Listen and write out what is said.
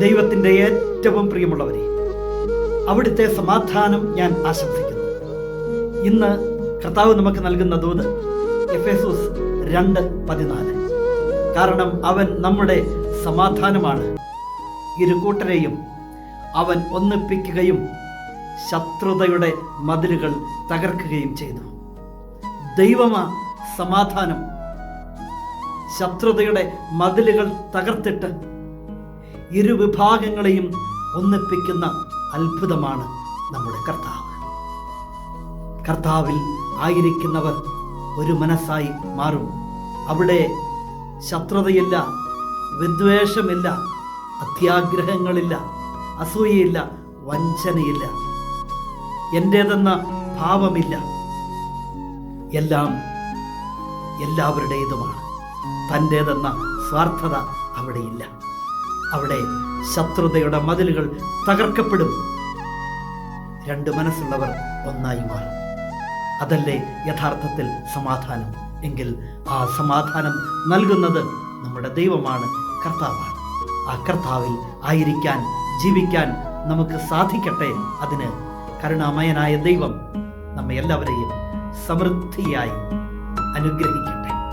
ദൈവത്തിന്റെ ഏറ്റവും പ്രിയമുള്ളവരെ അവിടുത്തെ സമാധാനം ഞാൻ ആശംസിക്കുന്നു. ഇന്ന് കർത്താവ് നമുക്ക് നൽകുന്ന ദൂത് എഫേസൂസ് രണ്ട് പതിനാല്. കാരണം അവൻ നമ്മുടെ സമാധാനമാണ്. ഇരു കൂട്ടരെയും അവൻ ഒന്നിപ്പിക്കുകയും ശത്രുതയുടെ മതിലുകൾ തകർക്കുകയും ചെയ്തു. ദൈവമ സമാധാനം. ശത്രുതയുടെ മതിലുകൾ തകർത്തിട്ട് ഇരു വിഭാഗങ്ങളെയും ഒന്നിപ്പിക്കുന്ന അത്ഭുതമാണ് നമ്മുടെ കർത്താവ്. കർത്താവിൽ ആയിരിക്കുന്നവർ ഒരു മനസ്സായി മാറും. അവിടെ ശത്രുതയില്ല വിദ്വേഷമില്ല അത്യാഗ്രഹങ്ങളില്ല അസൂയയില്ല വഞ്ചനയില്ല. എന്റേതെന്ന ഭാവമില്ല. എല്ലാം എല്ലാവരുടേതുമാണ്. തന്റേതെന്ന സ്വാർത്ഥത അവിടെയില്ല. അവിടെ ശത്രുതയുടെ മതിലുകൾ തകർക്കപ്പെടും. രണ്ട് മനസ്സുള്ളവർ ഒന്നായി മാറും. അതല്ലേ യഥാർത്ഥത്തിൽ സമാധാനം? എങ്കിൽ ആ സമാധാനം നൽകുന്നത് നമ്മുടെ ദൈവമാണ് കർത്താവാണ്. ആ കർത്താവിൽ ആയിരിക്കാൻ ജീവിക്കാൻ നമുക്ക് സാധിക്കട്ടെ അതിന് കരുണാമയനായ ദൈവം നമ്മെ എല്ലാവരെയും സമൃദ്ധിയായി അനുഗ്രഹിക്കട്ടെ.